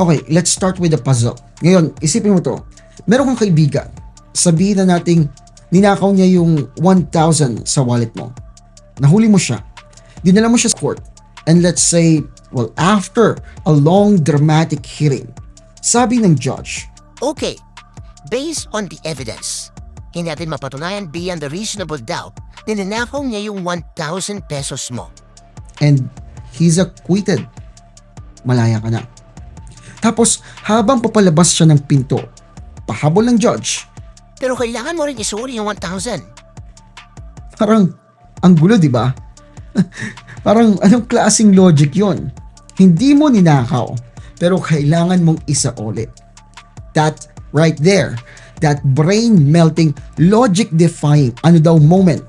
Okay, let's start with the puzzle. Ngayon, isipin mo to. Meron kang kaibigan. Sabihin na nating ninakaw niya yung 1,000 sa wallet mo. Nahuli mo siya. Dinala mo siya sa court. And let's say, well, after a long dramatic hearing, sabi ng judge, Okay, based on the evidence, hindi natin mapatunayan beyond the reasonable doubt na ninakaw niya yung 1,000 pesos mo. and he's acquitted. Malaya ka na. Tapos, habang papalabas siya ng pinto, pahabol ng judge, Pero kailangan mo rin isuri yung 1,000. Parang, ang gulo, di ba? Parang, anong klaseng logic yon? Hindi mo ninakaw, pero kailangan mong isa ulit. That right there, that brain-melting, logic-defying, ano daw moment,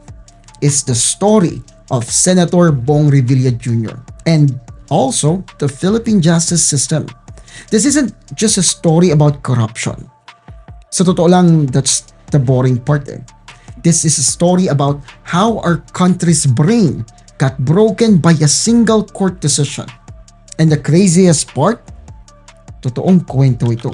is the story of Senator Bong Revilla Jr. and also the Philippine justice system. This isn't just a story about corruption. Sa totoo lang, that's the boring part eh. This is a story about how our country's brain got broken by a single court decision. And the craziest part, totoong kwento ito.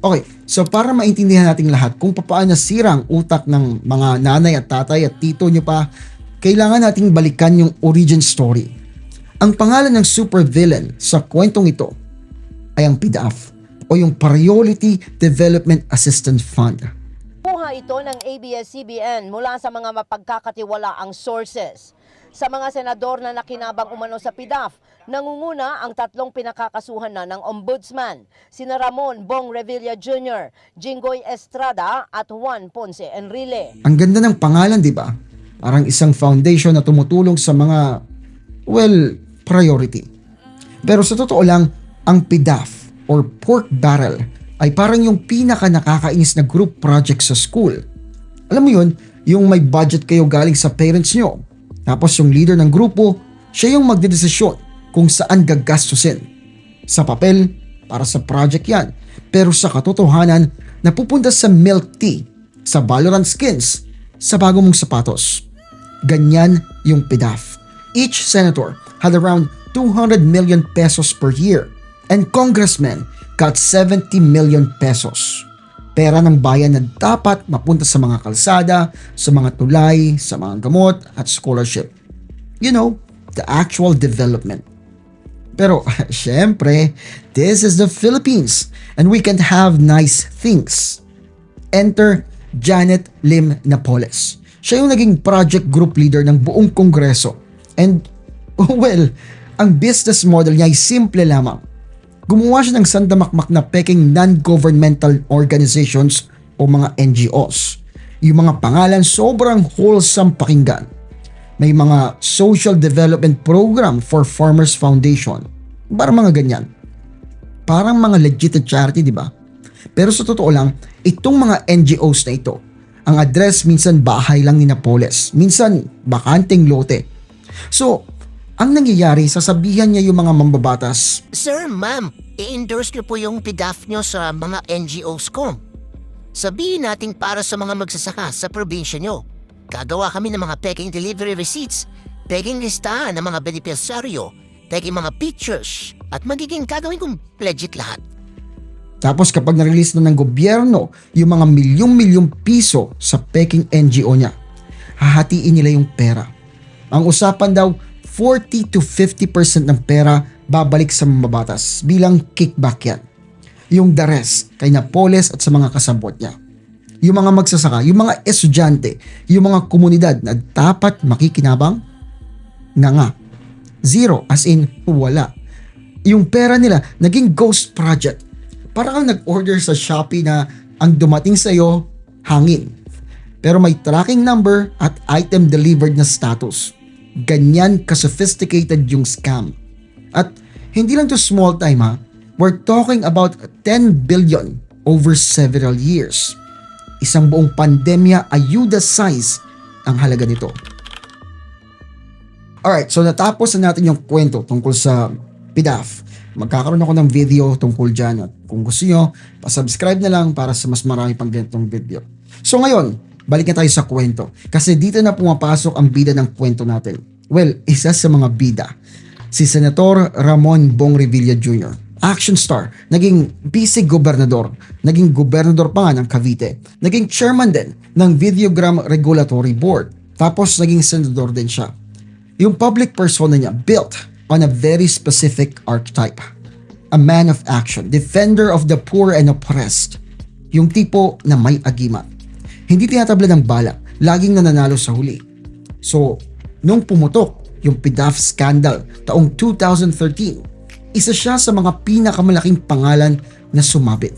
Okay, so para maintindihan nating lahat kung paano nasira utak ng mga nanay at tatay at tito nyo pa, kailangan nating balikan yung origin story. Ang pangalan ng supervillain sa kwentong ito ay ang PDAF o yung Priority Development Assistance Fund. Kuha ito ng ABS-CBN mula sa mga mapagkakatiwalaang sources. Sa mga senador na nakinabang umano sa PIDAF, nangunguna ang tatlong pinakakasuhan na ng ombudsman, sina Ramon Bong Revilla Jr., Jinggoy Estrada at Juan Ponce Enrile. Ang ganda ng pangalan, di ba? Parang isang foundation na tumutulong sa mga, well, priority. Pero sa totoo lang, ang PDAF or Pork Barrel ay parang yung pinaka nakakainis na group project sa school. Alam mo yun, yung may budget kayo galing sa parents nyo. Tapos yung leader ng grupo, siya yung magdedesisyon kung saan gagastusin. Sa papel, para sa project yan. Pero sa katotohanan, napupunta sa milk tea, sa Valorant skins, sa bago mong sapatos. Ganyan yung PDAF. Each senator had around 200 million pesos per year and congressmen got 70 million pesos. Pera ng bayan na dapat mapunta sa mga kalsada, sa mga tulay, sa mga gamot at scholarship. You know, the actual development. Pero, syempre, this is the Philippines and we can have nice things. Enter Janet Lim Napoles. Siya yung naging project group leader ng buong kongreso. And, well, ang business model niya ay simple lamang. Gumawa siya ng sandamakmak na peking non-governmental organizations o mga NGOs. Yung mga pangalan sobrang wholesome pakinggan may mga social development program for Farmers Foundation. Parang mga ganyan. Parang mga legit charity, di ba? Pero sa totoo lang, itong mga NGOs na ito, ang address minsan bahay lang ni Napoles, minsan bakanteng lote. So, ang nangyayari, sasabihan niya yung mga mambabatas, Sir, ma'am, i-endorse niyo po yung PDAF niyo sa mga NGOs ko. Sabihin natin para sa mga magsasaka sa probinsya niyo. Gagawa kami ng mga peking delivery receipts, peking listahan ng mga beneficiaryo, peking mga pictures, at magiging gagawin kong legit lahat. Tapos kapag na-release na ng gobyerno yung mga milyong-milyong piso sa peking NGO niya, hahatiin nila yung pera. Ang usapan daw, 40 to 50% ng pera babalik sa mababatas bilang kickback yan. Yung the rest kay Napoles at sa mga kasabot niya. Yung mga magsasaka, yung mga estudyante, yung mga komunidad na dapat makikinabang, nga nga. Zero, as in wala. Yung pera nila, naging ghost project. Parang kang nag-order sa Shopee na ang dumating sa'yo, hangin. Pero may tracking number at item delivered na status. Ganyan ka-sophisticated yung scam. At hindi lang to small time ha, we're talking about 10 billion over several years. Isang buong pandemya ayuda size ang halaga nito. Alright, so natapos na natin yung kwento tungkol sa PDAF. Magkakaroon ako ng video tungkol dyan at kung gusto nyo, pasubscribe na lang para sa mas marami pang ganitong video. So ngayon, balik na tayo sa kwento. Kasi dito na pumapasok ang bida ng kwento natin. Well, isa sa mga bida. si Senator Ramon Bong Revilla Jr. Action star, naging vice gobernador, naging gobernador pa nga ng Cavite, naging chairman din ng Videogram Regulatory Board, tapos naging senador din siya. Yung public persona niya built on a very specific archetype. A man of action, defender of the poor and oppressed. Yung tipo na may agimat. Hindi tinatabla ng bala, laging nananalo sa huli. So, nung pumutok yung PDAF scandal taong 2013, isa siya sa mga pinakamalaking pangalan na sumabit.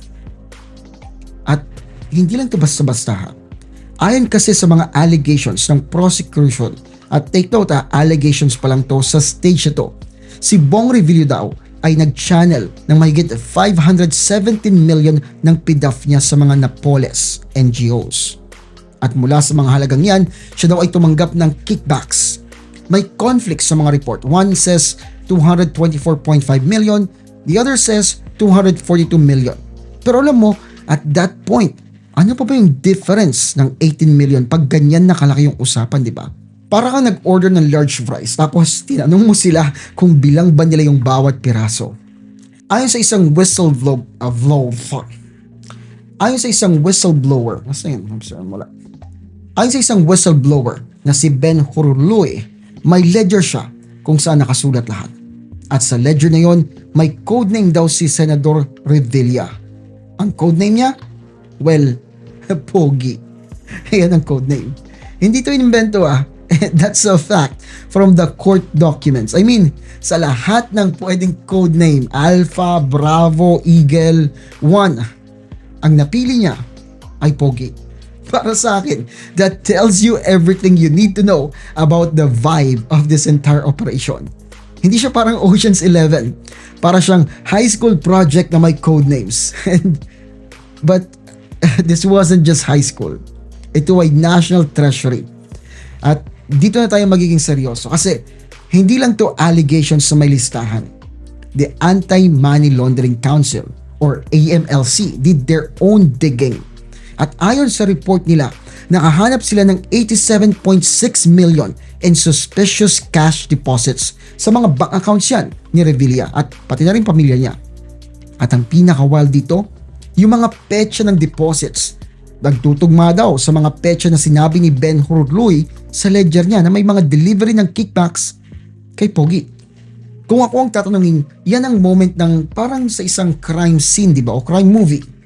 At hindi lang to basta-basta ha. Ayon kasi sa mga allegations ng prosecution at take note ha, allegations pa lang to sa stage na to. Si Bong Revilla daw ay nag-channel ng mahigit 517 million ng PDAF niya sa mga Napoles NGOs. At mula sa mga halagang yan, siya daw ay tumanggap ng kickbacks. May conflict sa mga report. One says 224.5 million, the other says 242 million. Pero alam mo, at that point, ano pa ba yung difference ng 18 million pag ganyan na kalaki yung usapan, di ba? Para kang nag-order ng large fries tapos tinanong mo sila kung bilang ba nila yung bawat piraso. Ayon sa isang whistleblower, uh, blow, fuck. Ayon sa isang whistleblower, nasa yun? I'm sorry, wala. Ayon sa isang whistleblower na si Ben Huruluy, may ledger siya kung saan nakasulat lahat. At sa ledger na yon, may codename daw si Senador Revilla. Ang codename niya? Well, Pogi. Yan ang codename. Hindi to inimbento ah. That's a fact from the court documents. I mean, sa lahat ng pwedeng codename, Alpha, Bravo, Eagle, One, ang napili niya ay Pogi. Para sa akin, that tells you everything you need to know about the vibe of this entire operation. Hindi siya parang Ocean's 11. Para siyang high school project na may codenames. And, but this wasn't just high school. Ito ay national treasury. At dito na tayo magiging seryoso kasi hindi lang to allegations sa may listahan. The Anti-Money Laundering Council or AMLC did their own digging. At ayon sa report nila, nakahanap sila ng 87.6 million in suspicious cash deposits sa mga bank accounts yan ni Revilla at pati na rin pamilya niya. At ang pinaka-wild dito, yung mga petsa ng deposits. Nagtutugma daw sa mga petsa na sinabi ni Ben Hurluy sa ledger niya na may mga delivery ng kickbacks kay Pogi. Kung ako ang tatanungin, yan ang moment ng parang sa isang crime scene, di ba? O crime movie.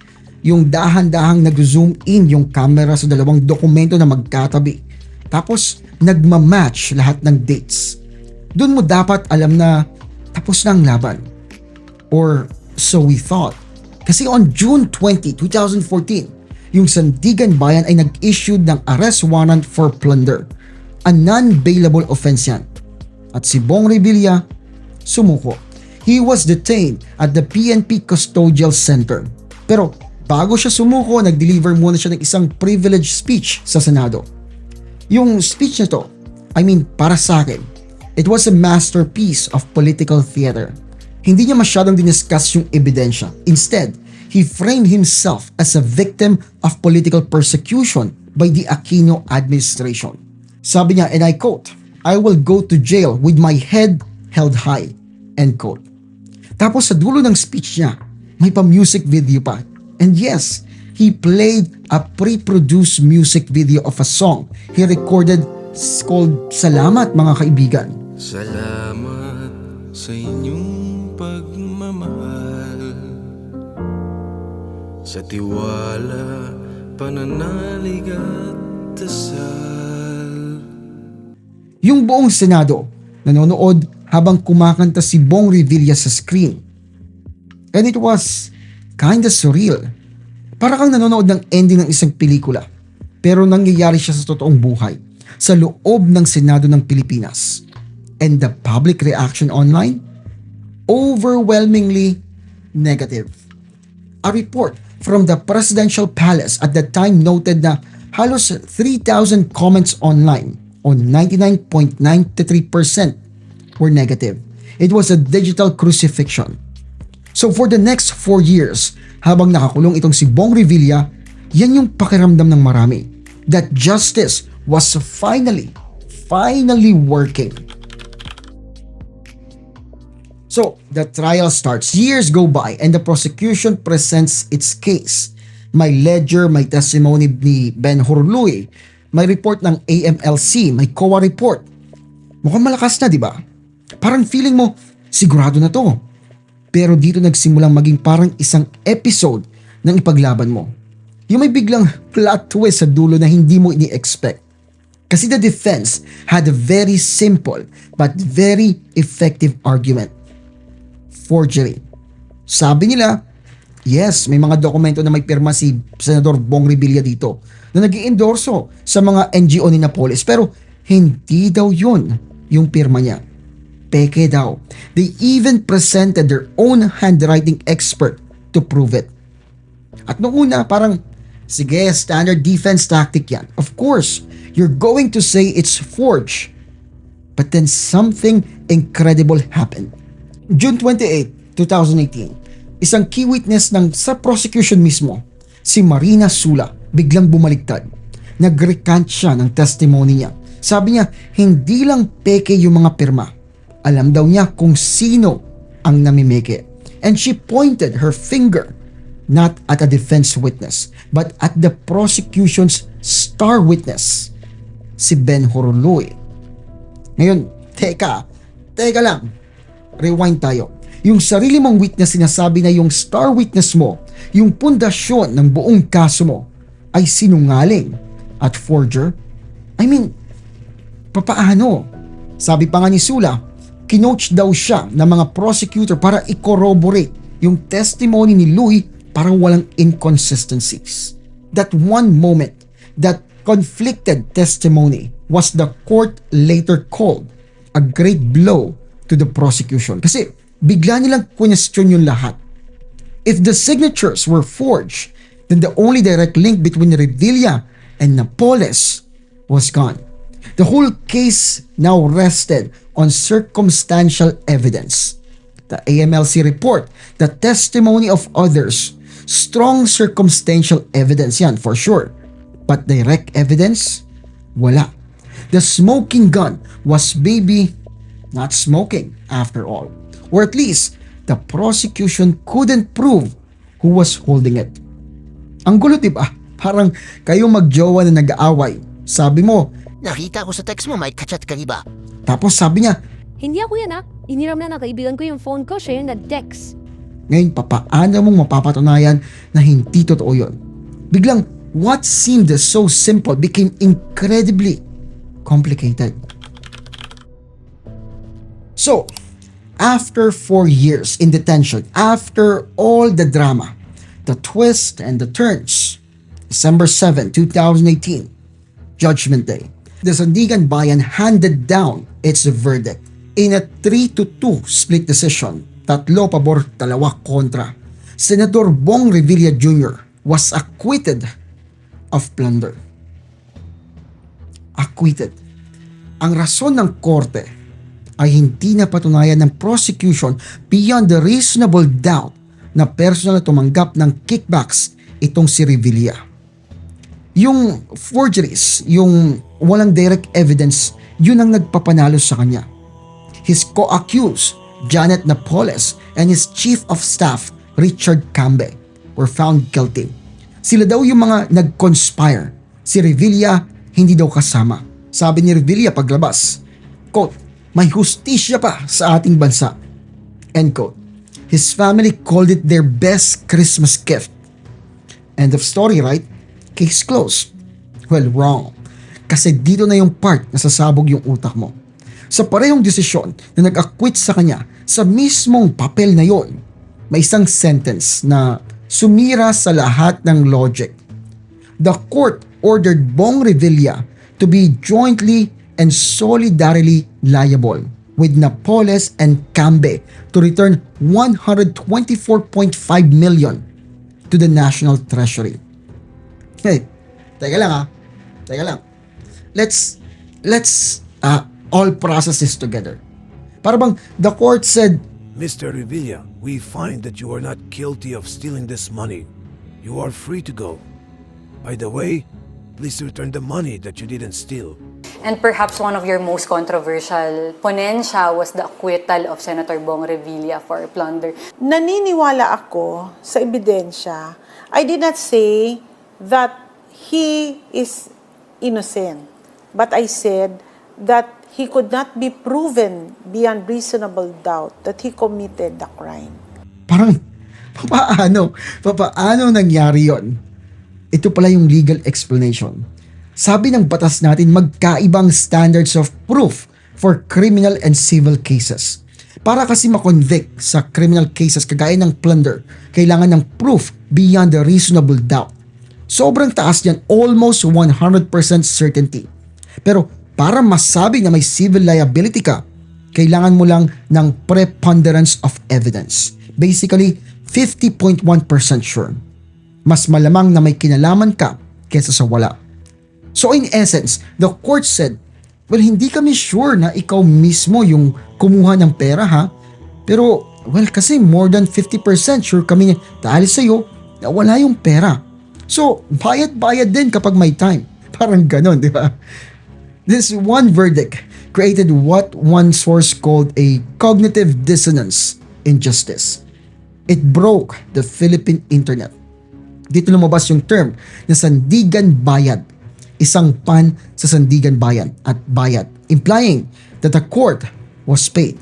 Yung dahan-dahang nag-zoom in yung camera sa dalawang dokumento na magkatabi. Tapos, nagmamatch lahat ng dates. Doon mo dapat alam na tapos na ang laban. Or so we thought. Kasi on June 20, 2014, yung Sandigan Bayan ay nag-issue ng arrest warrant for plunder. A non-bailable offense yan. At si Bong Revilla, sumuko. He was detained at the PNP Custodial Center. Pero bago siya sumuko, nag-deliver muna siya ng isang privilege speech sa Senado. Yung speech na to, I mean, para sa akin, it was a masterpiece of political theater. Hindi niya masyadong diniscuss yung ebidensya. Instead, he framed himself as a victim of political persecution by the Aquino administration. Sabi niya, and I quote, I will go to jail with my head held high. End quote. Tapos sa dulo ng speech niya, may pa-music video pa. And yes, he played a pre-produced music video of a song he recorded called Salamat mga kaibigan. Salamat sa inyong pagmamahal Sa tiwala, pananalig at dasal Yung buong Senado nanonood habang kumakanta si Bong Revilla sa screen. And it was kinda surreal. Para kang nanonood ng ending ng isang pelikula. Pero nangyayari siya sa totoong buhay. Sa loob ng Senado ng Pilipinas. And the public reaction online? Overwhelmingly negative. A report from the presidential palace at the time noted na halos 3,000 comments online on 99.93% were negative. It was a digital crucifixion. So for the next 4 years, habang nakakulong itong si Bong Revilla, yan yung pakiramdam ng marami. That justice was finally, finally working. So, the trial starts. Years go by and the prosecution presents its case. May ledger, may testimony ni Ben Hurluy, may report ng AMLC, may COA report. Mukhang malakas na, di ba? Parang feeling mo, sigurado na to. Pero dito nagsimulang maging parang isang episode ng ipaglaban mo. Yung may biglang plot twist sa dulo na hindi mo ini-expect. Kasi the defense had a very simple but very effective argument. Forgery. Sabi nila, yes, may mga dokumento na may pirma si Senador Bong Revilla dito na nag endorso sa mga NGO ni Napoles pero hindi daw yun yung pirma niya. Peke daw. They even presented their own handwriting expert to prove it. At noong una, parang, sige, standard defense tactic yan. Of course, you're going to say it's forged. But then something incredible happened. June 28, 2018, isang key witness ng sa prosecution mismo, si Marina Sula, biglang bumaligtad. Nag-recant siya ng testimony niya. Sabi niya, hindi lang peke yung mga pirma. Alam daw niya kung sino ang namimeke. And she pointed her finger not at a defense witness, but at the prosecution's star witness, si Ben Huruluy. Ngayon, teka, teka lang. Rewind tayo. Yung sarili mong witness sinasabi na yung star witness mo, yung pundasyon ng buong kaso mo, ay sinungaling at forger? I mean, papaano? Sabi pa nga ni Sula, kinoach daw siya ng mga prosecutor para i-corroborate yung testimony ni Louis parang walang inconsistencies. That one moment, that conflicted testimony was the court later called a great blow to the prosecution. Kasi bigla nilang question yung lahat. If the signatures were forged, then the only direct link between Revilla and Napoles was gone. The whole case now rested on circumstantial evidence. The AMLC report, the testimony of others, strong circumstantial evidence yan for sure. But direct evidence? Wala. The smoking gun was maybe not smoking after all. Or at least, the prosecution couldn't prove who was holding it. Ang gulo, di ba? Parang kayo magjowa na nag-aaway. Sabi mo, Nakita ko sa text mo may kachat ka ba? tapos sabi niya, Hindi ako yan ah. Iniram na ng kaibigan ko yung phone ko, siya yung nag-text. Ngayon, papaano mong mapapatunayan na hindi totoo yun? Biglang, what seemed so simple became incredibly complicated. So, after four years in detention, after all the drama, the twist and the turns, December 7, 2018, Judgment Day, the Sandigan Bayan handed down its verdict in a 3 to 2 split decision, tatlo pabor, dalawa kontra. Senator Bong Revilla Jr. was acquitted of plunder. Acquitted. Ang rason ng korte ay hindi na patunayan ng prosecution beyond the reasonable doubt na personal na tumanggap ng kickbacks itong si Revilla yung forgeries, yung walang direct evidence, yun ang nagpapanalo sa kanya. His co-accused, Janet Napoles, and his chief of staff, Richard Cambe, were found guilty. Sila daw yung mga nag-conspire. Si Revilla hindi daw kasama. Sabi ni Revilla paglabas, quote, may hustisya pa sa ating bansa. End quote. His family called it their best Christmas gift. End of story, right? Case closed. Well, wrong. Kasi dito na yung part na sasabog yung utak mo. Sa parehong desisyon na nag-acquit sa kanya sa mismong papel na yon, may isang sentence na sumira sa lahat ng logic. The court ordered Bong Revilla to be jointly and solidarily liable with Napoles and Cambe to return 124.5 million to the National Treasury. Hey, teka lang ah. Teka lang. Let's, let's uh, all process this together. Para bang the court said, Mr. Revilla, we find that you are not guilty of stealing this money. You are free to go. By the way, please return the money that you didn't steal. And perhaps one of your most controversial ponensya was the acquittal of Senator Bong Revilla for plunder. naniniwala ako sa ebidensya. I did not say that he is innocent, but I said that he could not be proven beyond reasonable doubt that he committed the crime. Parang, papaano? Papaano nangyari yon? Ito pala yung legal explanation. Sabi ng batas natin magkaibang standards of proof for criminal and civil cases. Para kasi makonvict sa criminal cases kagaya ng plunder, kailangan ng proof beyond a reasonable doubt. Sobrang taas yan, almost 100% certainty. Pero para masabi na may civil liability ka, kailangan mo lang ng preponderance of evidence. Basically, 50.1% sure. Mas malamang na may kinalaman ka kesa sa wala. So in essence, the court said, well, hindi kami sure na ikaw mismo yung kumuha ng pera ha. Pero, well, kasi more than 50% sure kami dahil sa'yo na wala yung pera. So, bayad-bayad din kapag may time. Parang ganon, di ba? This one verdict created what one source called a cognitive dissonance in justice. It broke the Philippine internet. Dito lumabas yung term na sandigan bayad. Isang pan sa sandigan bayan at bayad. Implying that the court was paid.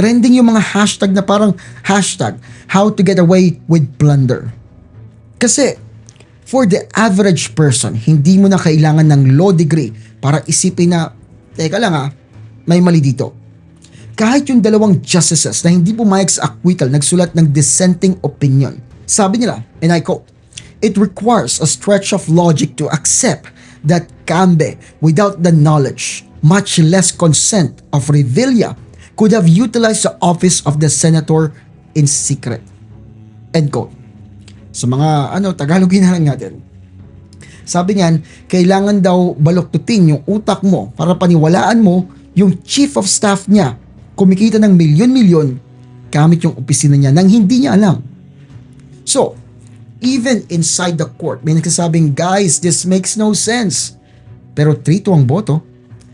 Trending yung mga hashtag na parang hashtag how to get away with plunder. Kasi for the average person, hindi mo na kailangan ng law degree para isipin na, teka lang ah, may mali dito. Kahit yung dalawang justices na hindi pumayag sa acquittal nagsulat ng dissenting opinion. Sabi nila, and I quote, It requires a stretch of logic to accept that Cambe, without the knowledge, much less consent of Revilla, could have utilized the office of the senator in secret. End quote. Sa mga ano, Tagalogin na lang natin. Sabi niyan, kailangan daw baloktutin yung utak mo para paniwalaan mo yung chief of staff niya kumikita ng milyon-milyon gamit yung opisina niya nang hindi niya alam. So, even inside the court, may nagsasabing, guys, this makes no sense. Pero trito ang boto.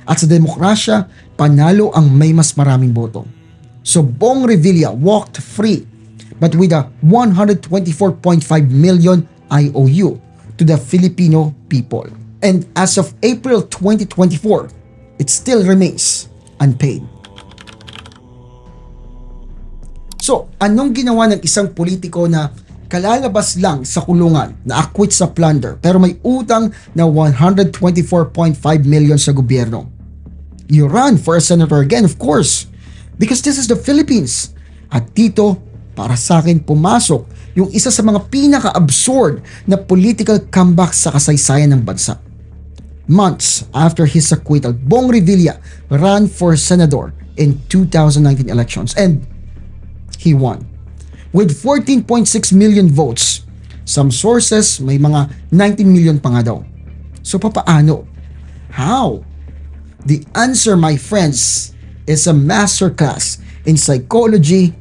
At sa demokrasya, panalo ang may mas maraming boto. So Bong Revilla walked free but with a 124.5 million IOU to the Filipino people. And as of April 2024, it still remains unpaid. So, anong ginawa ng isang politiko na kalalabas lang sa kulungan na acquit sa plunder pero may utang na 124.5 million sa gobyerno? You run for a senator again, of course. Because this is the Philippines. At dito, para sa akin, pumasok yung isa sa mga pinaka-absurd na political comeback sa kasaysayan ng bansa. Months after his acquittal, Bong Revilla ran for senador in 2019 elections and he won. With 14.6 million votes, some sources may mga 19 million pa nga daw. So papaano? How? The answer, my friends, is a masterclass in psychology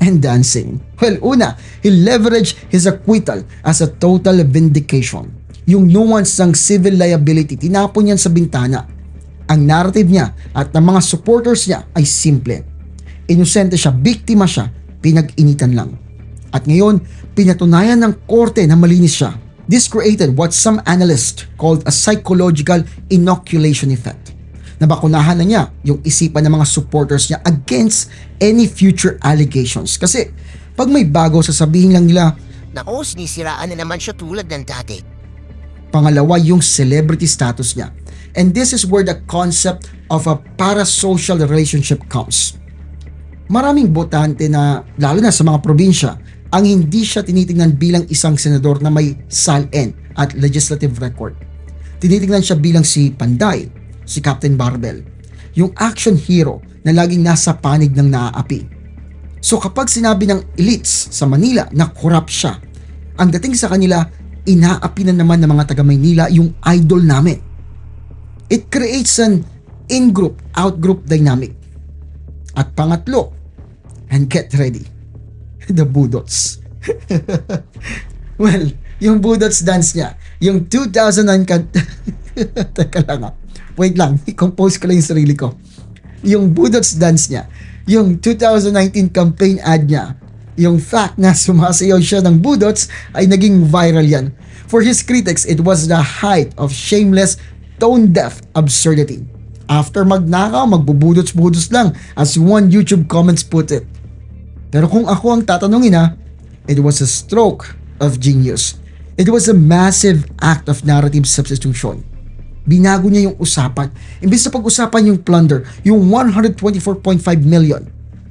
and dancing. Well, una, he leveraged his acquittal as a total vindication. Yung nuance ng civil liability, tinapon yan sa bintana. Ang narrative niya at ng mga supporters niya ay simple. Inosente siya, biktima siya, pinag-initan lang. At ngayon, pinatunayan ng korte na malinis siya. This created what some analysts called a psychological inoculation effect. Nabakunahan na niya yung isipan ng mga supporters niya against any future allegations. Kasi pag may bago, sasabihin lang nila, Naku, sinisiraan na naman siya tulad ng dati. pangalawa yung celebrity status niya. And this is where the concept of a parasocial relationship comes. Maraming botante na, lalo na sa mga probinsya, ang hindi siya tinitingnan bilang isang senador na may SALN at legislative record. Tinitingnan siya bilang si Panday, si Captain Barbel, yung action hero na laging nasa panig ng naaapi. So kapag sinabi ng elites sa Manila na corrupt siya, ang dating sa kanila, inaapi na naman ng mga taga Maynila yung idol namin. It creates an in-group, out-group dynamic. At pangatlo, and get ready, the Budots. well, yung Budots dance niya, yung 2009 kan... Teka lang ah. Wait lang, i-compose ko lang yung sarili ko. Yung Budots dance niya, yung 2019 campaign ad niya, yung fact na sumasayaw siya ng Budots ay naging viral yan. For his critics, it was the height of shameless, tone-deaf absurdity. After magnakaw, magbubudots-budots lang as one YouTube comments put it. Pero kung ako ang tatanungin ha, it was a stroke of genius. It was a massive act of narrative substitution. Binago niya yung usapan. Imbis na pag-usapan yung plunder, yung 124.5 million,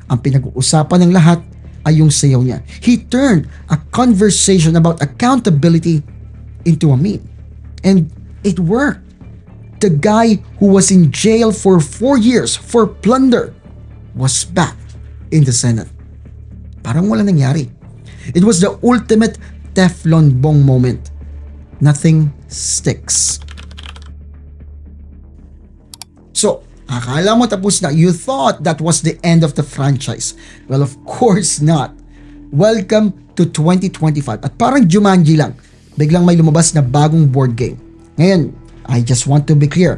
ang pinag-uusapan ng lahat ay yung sayaw niya. He turned a conversation about accountability into a meme. And it worked. The guy who was in jail for four years for plunder was back in the Senate. Parang wala nangyari. It was the ultimate Teflon Bong moment. Nothing sticks. So, akala mo tapos na. You thought that was the end of the franchise. Well, of course not. Welcome to 2025. At parang Jumanji lang, biglang may lumabas na bagong board game. Ngayon, I just want to be clear.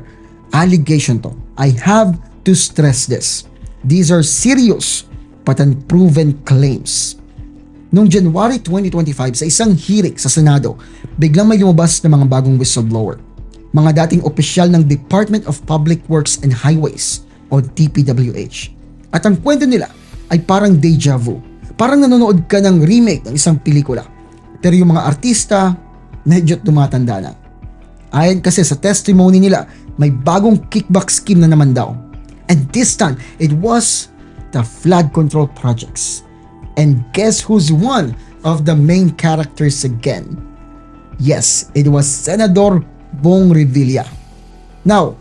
Allegation to. I have to stress this. These are serious but unproven claims. Noong January 2025 sa isang hearing sa Senado, biglang may lumabas na mga bagong whistleblower. Mga dating opisyal ng Department of Public Works and Highways o DPWH. At ang kwento nila ay parang deja vu. Parang nanonood ka ng remake ng isang pelikula. Pero yung mga artista, medyo tumatanda na. Ayon kasi sa testimony nila, may bagong kickback scheme na naman daw. And this time, it was the flood control projects. And guess who's one of the main characters again? Yes, it was Senador Bong Revilla. Now,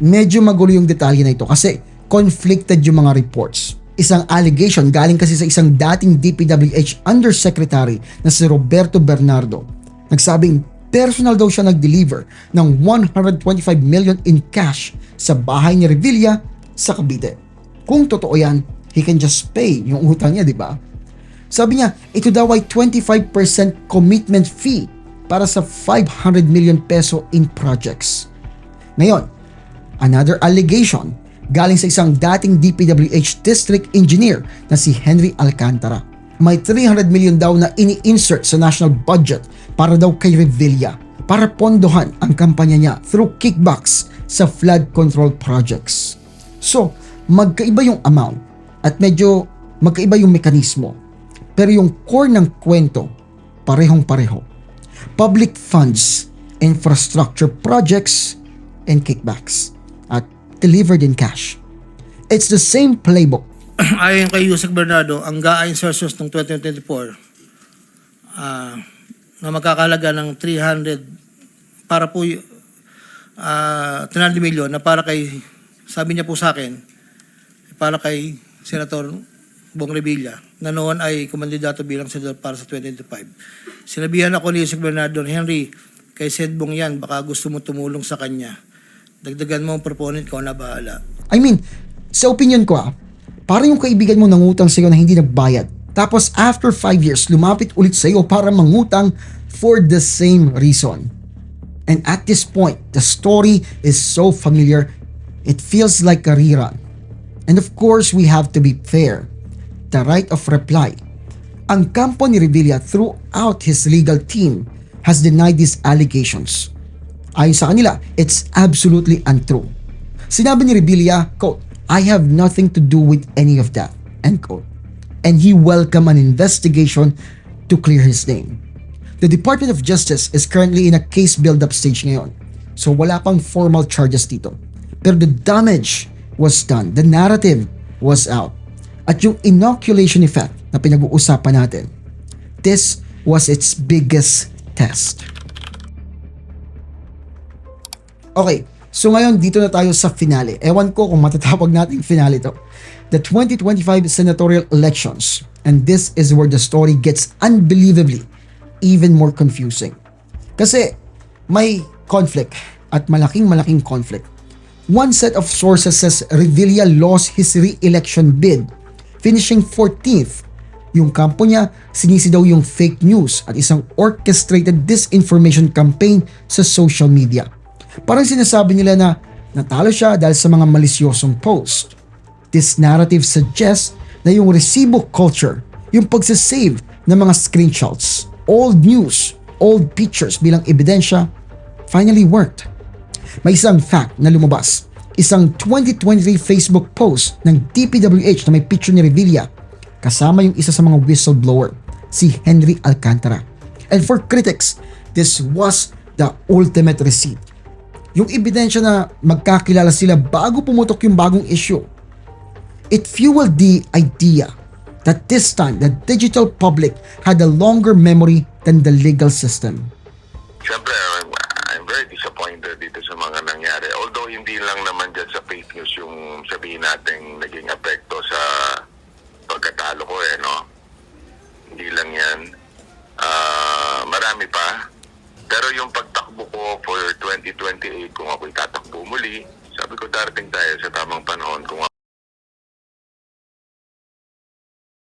medyo magulo yung detalye na ito kasi conflicted yung mga reports. Isang allegation galing kasi sa isang dating DPWH Undersecretary na si Roberto Bernardo. Nagsabing personal daw siya nag-deliver ng 125 million in cash sa bahay ni Revilla sa Cavite. Kung totoo yan, he can just pay yung utang niya, di ba? Sabi niya, ito daw ay 25% commitment fee para sa 500 million peso in projects. Ngayon, another allegation galing sa isang dating DPWH district engineer na si Henry Alcantara. May 300 million daw na ini-insert sa national budget para daw kay Revilla para pondohan ang kampanya niya through kickbacks sa flood control projects. So, magkaiba yung amount at medyo magkaiba yung mekanismo. Pero yung core ng kwento, parehong pareho. Public funds, infrastructure projects, and kickbacks at delivered in cash. It's the same playbook ayon kay Yusek Bernardo, ang GAA insertions ng 2024 ah, na magkakalaga ng 300 para po y- ah, 300 million na para kay sabi niya po sa akin para kay Senator Bong Revilla na noon ay kumandidato bilang senador para sa 2025. Sinabihan ako ni Bernardo, Henry, kay Sed Bong yan, baka gusto mo tumulong sa kanya. Dagdagan mo ang proponent ko na bahala. I mean, sa opinion ko ah, parang yung kaibigan mo nangutang sa'yo na hindi nagbayad. Tapos after 5 years, lumapit ulit sa'yo para mangutang for the same reason. And at this point, the story is so familiar, it feels like a rerun. And of course, we have to be fair. The right of reply. Ang kampo ni Revilla throughout his legal team has denied these allegations. Ayon sa kanila, it's absolutely untrue. Sinabi ni Revilla, quote, I have nothing to do with any of that, end quote. And he welcomed an investigation to clear his name. The Department of Justice is currently in a case build-up stage ngayon. So wala pang formal charges dito. Pero the damage was done. The narrative was out. At yung inoculation effect na pinag-uusapan natin, this was its biggest test. Okay, so ngayon dito na tayo sa finale. Ewan ko kung matatawag natin finale to. The 2025 senatorial elections. And this is where the story gets unbelievably even more confusing. Kasi may conflict at malaking malaking conflict. One set of sources says Revilla lost his re-election bid, finishing 14th. Yung kampo niya, sinisi daw yung fake news at isang orchestrated disinformation campaign sa social media. Parang sinasabi nila na Natalo siya dahil sa mga malisyosong post. This narrative suggests na yung resibo culture, yung pagsasave ng mga screenshots, old news, old pictures bilang ebidensya, finally worked. May isang fact na lumabas. Isang 2023 Facebook post ng DPWH na may picture ni Revilla kasama yung isa sa mga whistleblower, si Henry Alcantara. And for critics, this was the ultimate receipt. Yung ebidensya na magkakilala sila bago pumutok yung bagong issue. It fueled the idea that this time the digital public had a longer memory than the legal system. Siyempre, I'm, very disappointed dito sa mga nangyari. Although hindi lang naman dyan sa fake news yung sabihin natin naging apekto sa pagkatalo ko eh, no? Hindi lang yan. Ah, marami pa. Pero yung pagtakbo ko for 2028, kung ako'y tatakbo muli, sabi ko darating tayo sa tamang panahon kung